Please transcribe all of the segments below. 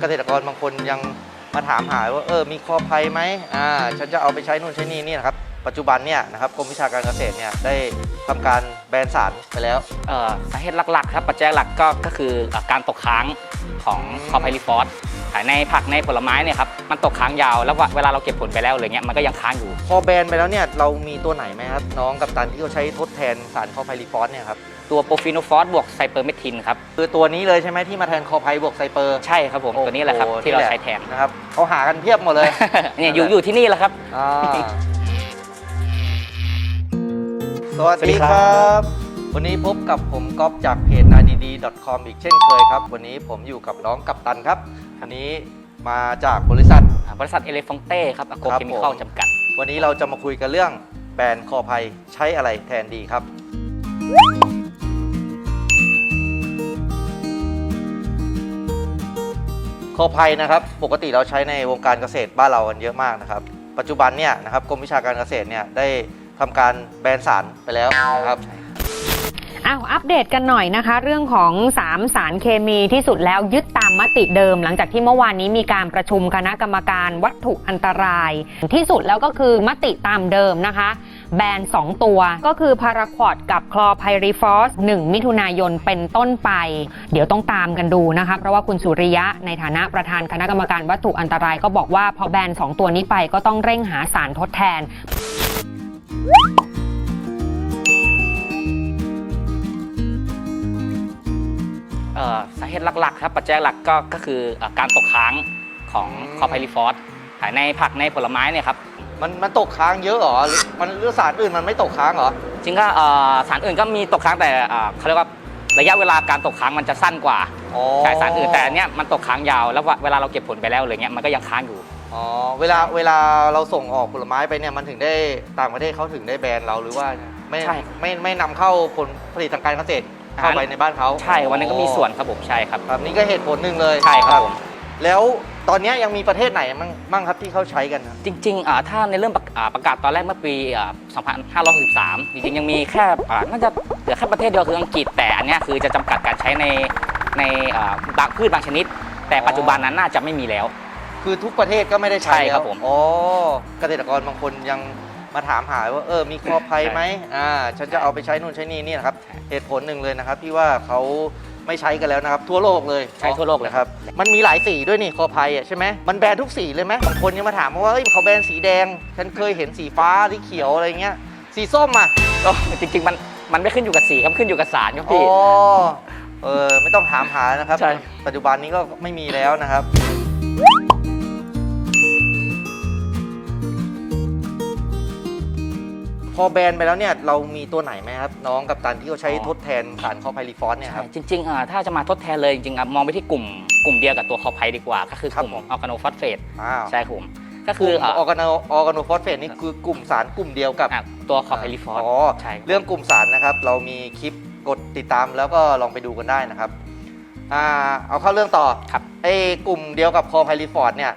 เกษตรกรบางคนยังมาถามหาว่าเออมีคอภัยไหมอ่าฉันจะเอาไปใช้นู่นใช้นี่นี่นะครับปัจจุบันเนี่ยนะครับกรมวิชาการเกษตรเนี่ยได้ทำการแบนสารไปแล้วสาเหตุหลักๆครับปัจจัยหลักก็ก็คือเอ่อการตกค้างของคอไพลิฟอส ในผักในผลไม้เนี่ยครับมันตกค้างยาวแล้วเวลาเราเก็บผลไปแล้วอะไรเงี้ยมันก็ยังค้างอยู่ พอแบนไปแล้วเนี่ยเรามีตัวไหนไหมครับ น้องกับตันที่เขาใช้ทดแทนสารคอไพลิฟอสเนี่ยครับตัวโปรฟิโนฟอสบวกไซเปอร์เมทินครับคือตัวนี้เลยใช่ไหมที่มาแทนคอไพบวกไซเปอร์ใช่ครับผมตัวนี้แหละครับโอ้โที่เราใช้แทนนะครับเขาหากันเพียบหมดเลยเนี่ยอยู่อยู่ที่นี่แหละครับอ่าสวัสสวัสดีดีคครัรับ วันนี้พบกับผมก๊อฟจากเพจ n a d d c o m อีกเช่นเคยครับ วันนี้ผมอยู่กับน้องกัปตันครับ วันนี้มาจากบริษัท อ่าบริษัทเอเลฟองเต้ครับอโกครับเคมีคอลผม จำกัด วันนี้เราจะมาคุยกันเรื่องแบรนด์คอภัยใช้อะไรแทนดีครับ คอภัยนะครับ ปกติเราใช้ในวงการเกษตรบ้านเรากันเยอะมากนะครับ ปัจจุบันเนี่ยนะครับกรมวิชาการเกษตรเนี่ยได้ทำการแบนสารไปแล้วนะครับ อ้าวอัปเดตกันหน่อยนะคะ เรื่องของ 3 สารเคมีที่สุดแล้วยึดตามมติเดิม หลังจากที่เมื่อวานนี้มีการประชุมคณะกรรมการวัตถุอันตราย ที่สุดแล้วก็คือมติตามเดิมนะคะ แบน 2 ตัวก็คือพาราควอดกับคลอไพริฟอส 1 มิถุนายนเป็นต้นไป เดี๋ยวต้องตามกันดูนะคะ เพราะว่าคุณสุริยะในฐานะประธานคณะกรรมการวัตถุอันตรายก็บอกว่าพอแบน 2 ตัวนี้ไปก็ต้องเร่งหาสารทดแทนาเหตุหลักๆครับปัจจัยหลักก็ก็คือเอ่อการตกค้างของอืมคอไพลิฟอสในผักในผลไม้เนี่ยครับมันมันตกค้างเยอะเหรอหรือมันหรือสารอื่นมันไม่ตกค้างเหรอจริงก็เอ่อสารอื่นก็มีตกค้างแต่เอ่อเขาเรียกว่าระยะเวลาการตกค้างมันจะสั้นกว่าอ๋อใช่สารอื่นแต่อันเนี้ยมันตกค้างยาวแล้วเวลาเราเก็บผลไปแล้วอะไรเงี้ยมันก็ยังค้างอยู่อ๋อเวลาเวลาเราส่งออกผลไม้ไปเนี่ยมันถึงได้ต่างประเทศเขาถึงได้แบนเราหรือว่าไม่ใช่ไม่ไม่นำเข้าผลผลิตทางการเกษตร เข้าไปในบ้านเขาใช่วันนี้ก็มีส่วนครับผมใช่ครับครับนี่ก็เหตุผลหนึ่งเลยใช่ครับผมแล้วตอนเนี้ยยังมีประเทศไหนมั่งบ้างครับที่เขาใช้กันครับจริงๆอ่าถ้าในเรื่องประอ่าประกาศตอนแรกเมื่อปีอ่า2563 จริงๆ ยังมีแค่อ่าน่าจะเหลือแค่ประเทศเดียวคืออังกฤษแต่อันเนี้ยคือจะจำกัดการใช้ในในอ่าบางพืชบางชนิด แต่ปัจจุบันนั้นน่าจะไม่มีแล้ว คือทุกประเทศก็ไม่ได้ใช้ใช่ครับแล้วผมอ๋อเกษตรกรบางคนยัง มาถามหาว่าเออมีคอภัยไหมอ่าฉันจะเอาไปใช้นู่นใช้นี่นี่นะครับใช่เหตุผลหนึ่งเลยนะครับที่ว่าเขาไม่ใช้กันแล้วนะครับ ทั่วโลกเลยใช่ทั่วโลกเลยนะครับ มันมีหลายสีด้วยนี่คอภัยอะใช่ไหมมันแบนทุกสีเลยไหมบางคนยังมาถามว่าเอ้ยเขาแบนสีแดง ฉันเคยเห็นสีฟ้าสีเขียวอะไรเงี้ยสีส้มอะก็จริงๆมันมันไม่ขึ้นอยู่กับสีครับขึ้นอยู่กับสารครับอ๋อพี่เออไม่ต้องถามหานะครับใช่ปัจจุบันนี้ก็ไม่มีแล้วนะครับ พอแบนไปแล้วเนี่ยเรามีตัวไหนไหมครับ น้องกับตันที่เขาใช้ทดแทนสารคอไพลิฟอสเนี่ยคใช่รับจริงๆอ่าถ้าจะมาทดแทนเลยจริงๆอะมองไปที่กลุ่มกลุ่มเดียวกับตัวคอไพดีกว่า ก็คือกลุ่มครับผมออร์แกโนฟอสเฟตอ้าวใช่ครับผมก็คืคืออออ่าออร์แกโนออร์แกโนฟอสเฟตนี่คือกลุ่มสารกลุ่มเดียวกับ อะตัวคอไพลิฟอสอ๋อ ใช่คบ เรื่องกลุ่มสารนะครับ เรามีคลิปกดติดตามแล้วก็ลองไปดูกันได้นะครับอ่าเอาเข้าเรื่องต่อครับ ไอ้กลุ่มเดียวกับคอไพลิฟอสเนี่ย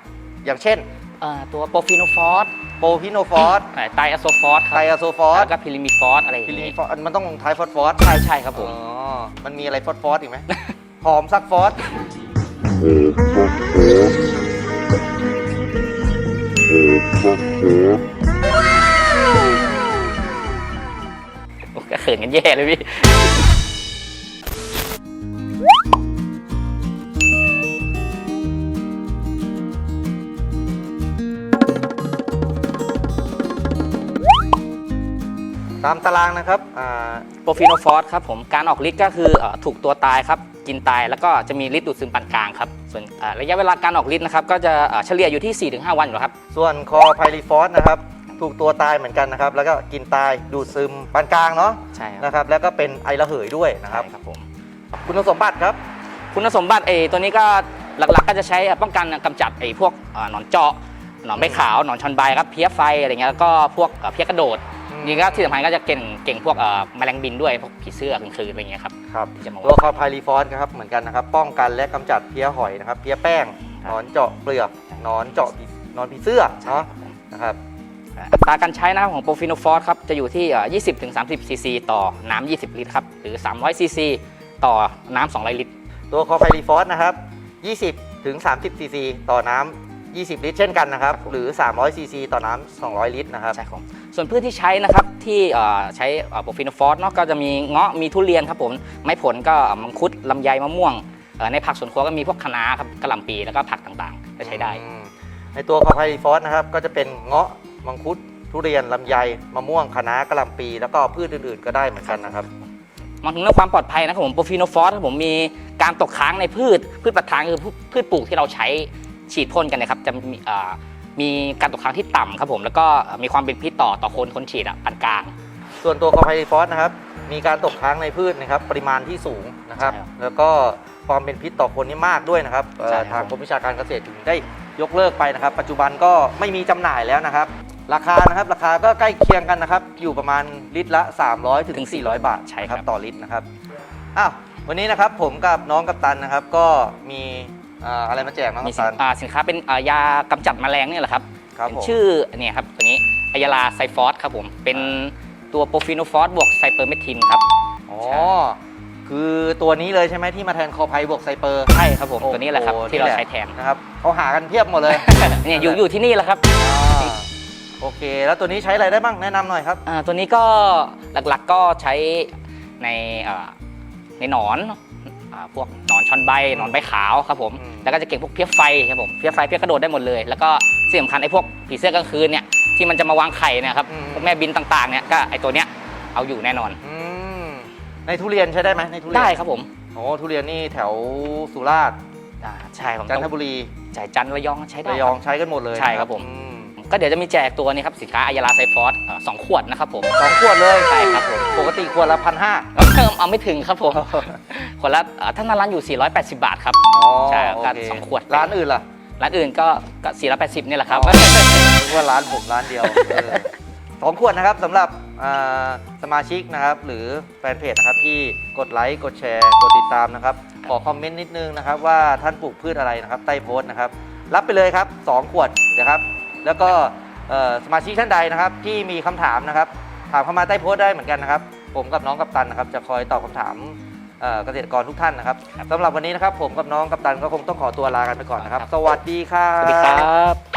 อย่างเช่น เอ่อตัวโปรฟิโนฟอส โปรพิโนฟอสไตรอะโซฟอสคไทรับอะโซฟอสแล้วก็พิลิมิฟอสอะไรอย่างพิลินี้ฟอสมันต้องลงท้ายฟอสฟอสใช่ใช่ครับผมอ๋อมันมีอะไรฟอสฟอสอีกไหม หอมซักฟอสโอ้ก็เขินกันแย่เลยพี่ ตามตารางนะครับอ่าโปรฟิโนฟอสครับผมการออกฤทธิ์ก็คือเอ่อถูกตัวตายครับกินตายแล้วก็จะมีฤทธิ์ดูดซึมปานกลางครับส่วนเอ่อระยะเวลาการออกฤทธิ์นะครับก็จะเอ่อเฉลี่ยอยู่ที่ 4-5 วันอยู่แล้วครับ ส่วนคอไพลิฟอสนะครับถูกตัวตายเหมือนกันนะครับ แล้วก็กินตายดูดซึมปานกลางเนาะใช่ครับนะครับ แล้วก็เป็นไอระเหยด้วยนะครับใช่ครับผมคุณสมบัติครับ คุณสมบัติเออตัวนี้ก็หลักๆ ก็จะใช้ป้องกันกำจัดไอ้พวกเอ่อหนอนเจาะหนอนใบขาวหนอนชอนใบครับเพี้ยไฟอะไรเงี้ยแล้วก็พวกเอ่อเพี้ยกระโดด อืมนี่ก็ที่สำคัญก็จะเก่งเก่งพวกเอ่อแมลงบินด้วยพวกผีเสื้อกลางคืนอะไรเงี้ยครับครับที่จะมาตัวคอไพลิฟอสครับเหมือนกันนะครับ ป้องกันและกำจัดเพี้ยหอยนะครับเพี้ยแป้งครัหบนอนเจาะเปลือกหนอนเจาะผีหนอนผีเสื้อเนาะนะครับอัตราการใช้นะครับของโปรฟิโนฟอสครับจะอยู่ที่เอ่อ20-30 ซีซีต่อน้ำ 20 ลิตรครับหรือ 300 ซีซีต่อน้ำ 200 ลิตร ตัวคอไพลิฟอสนะครับ 20ถึง30 ซีซีต่อน้ำ 20 ลิตรเช่นกันนะครับ หรือ 300 ซีซีต่อน้ำ200 ลิตรนะครับ ใช่ครับส่วนพืชที่ใช้นะครับที่เอ่อใช้โปรฟินฟอสเนาะก็จะมีเงาะมีทุเรียนครับผมไม้ผลก็มังคุดลำไยมะม่วงเอ่อในผักสวนครัวก็มีพวกคะน้าครับกะหล่ำปีแล้วก็ผักต่างๆจะใช้ได้อืมในตัวคอไพฟอสนะครับก็จะเป็นเงาะมังคุดทุเรียนลำไยมะม่วงคะน้ากะหล่ำปี แล้วก็พืชอื่นๆ ก็ได้เหมือนกันนะครับมาถึงเรื่องความปลอดภัยนะครับผมโปรฟิโนฟอสครับผมมีการตกค้างในพืช พืชประทานคือพืชพืชปลูกที่เราใช้ ฉีดพ่นกันนะครับจะมีเอ่อมีการตกค้างที่ต่ำครับผมแล้วก็มีความเป็นพิษต่อต่อคนคนฉีดอะปานกลาง ส่วนตัวคอไพฟอสนะครับมีการตกค้างในพืชนะครับปริมาณที่สูงนะครับใช่ครับแล้วก็ความเป็นพิษต่อคนนี่มากด้วยนะครับเอ่อใช่ครับทางกรมวิชาการเกษตรถึงได้ยกเลิกไปนะครับ ปัจจุบันก็ไม่มีจำหน่ายแล้วนะครับ ราคานะครับราคาก็ใกล้เคียงกันนะครับ อยู่ประมาณลิตรละ 300ถึง400 บาทใช่นะครับต่อลิตรนะครับอ้าววันนี้นะครับผมกับน้องกัปตันนะครับ ก็มี อ่าอะไรมาแจกน้องมีกัปสิตันนอ่าสินค้าเป็นอ่ายากำจัดแมลงเนี่ยแหละครับครับเป็นผม ชื่อเนี่ยครับตัวนี้อายาลาไซฟอสครับผมเป็นตัวโปรฟิโนฟอสบวกไซเปอร์เมทินครับ อ๋อใช่คือตัวนี้เลยใช่ไหมที่มาแทนคอไพบวกไซเปอร์ใช่ครับผมตัวนี้แหละครับโอ้โที่เราใช้แทนนะครับเขาหากันเพียบหมดเลยเนี่ยอยู่อยู่ที่นี่แหละครับอ่าโอเค แล้วตัวนี้ใช้อะไรได้บ้างแนะนำหน่อยครับ อ่าตัวนี้ก็หลักๆก็ใช้ในอ่าในหนอนอ่าพวกหนอน ชอนใบหนอนใบขาวครับผมอืมแล้วก็จะเก่งพวกเพี้ยไฟครับผมเพี้ยไฟเพี้ยกระโดดได้หมดเลย แล้วก็สิ่งสำคัญไอ้พวกผีเสื้อกลางคืนเนี่ยที่มันจะมาวางไข่เนี่ยครับอืมพวกแม่บินต่างๆเนี่ยก็ไอ้ตัวเนี้ยเอาอยู่แน่นอนอืมในทุเรียนใช้ได้ไหมในทุเรียนได้ครับผมโอ้ทุเรียนนี่แถวสุราษฎร์อ่าใช่ผมจันทบุรีจ่ายจันทร์ระยองใช้ได้ระยองใช้กันหมดเลยใช่ครับผมอืมก็เดี๋ยวจะมีแจกตัวนี้ครับสินค้าอายาลาไซฟอสเอ่อสองขวดนะครับผมสองขวดเลยใช่ครับผมปกติขวดละพันห้าเอาไม่ถึงครับผม ขวดละเอ่อถ้าหน้าร้านอยู่ 480 บาทครับ อ๋อใช่โอก็เคสองขวด ร้านอื่นล่ะร้านอื่นก็ก็ 480เนี่ยแหละครับ อ๋อนึกว่าร้านผมร้านเดียวเออสองขวดนะครับสำหรับอ่าสมาชิกนะครับ หรือแฟนเพจนะครับที่กดไลค์กดแชร์ กดติดตามนะครับ ขอคอมเมนต์นิดนึงนะครับ ว่าท่านปลูกพืชอะไรนะครับ ใต้โพสต์นะครับ รับไปเลยครับ 2 ขวดนะครับ แล้วก็เอ่อสมาชิกท่านใดนะครับ ที่มีคำถามนะครับ ถามเข้ามาใต้โพสต์ได้เหมือนกันนะครับ ผมกับน้องกัปตันนะครับ จะคอยตอบคำถาม เอ่อเกษตรกรทุกท่านนะครับครับสำหรับวันนี้นะครับผมกับน้องกัปตันก็คงต้องขอตัวลากันไปก่อนนะครับครับสวัสดีครับ สวัสดีครับ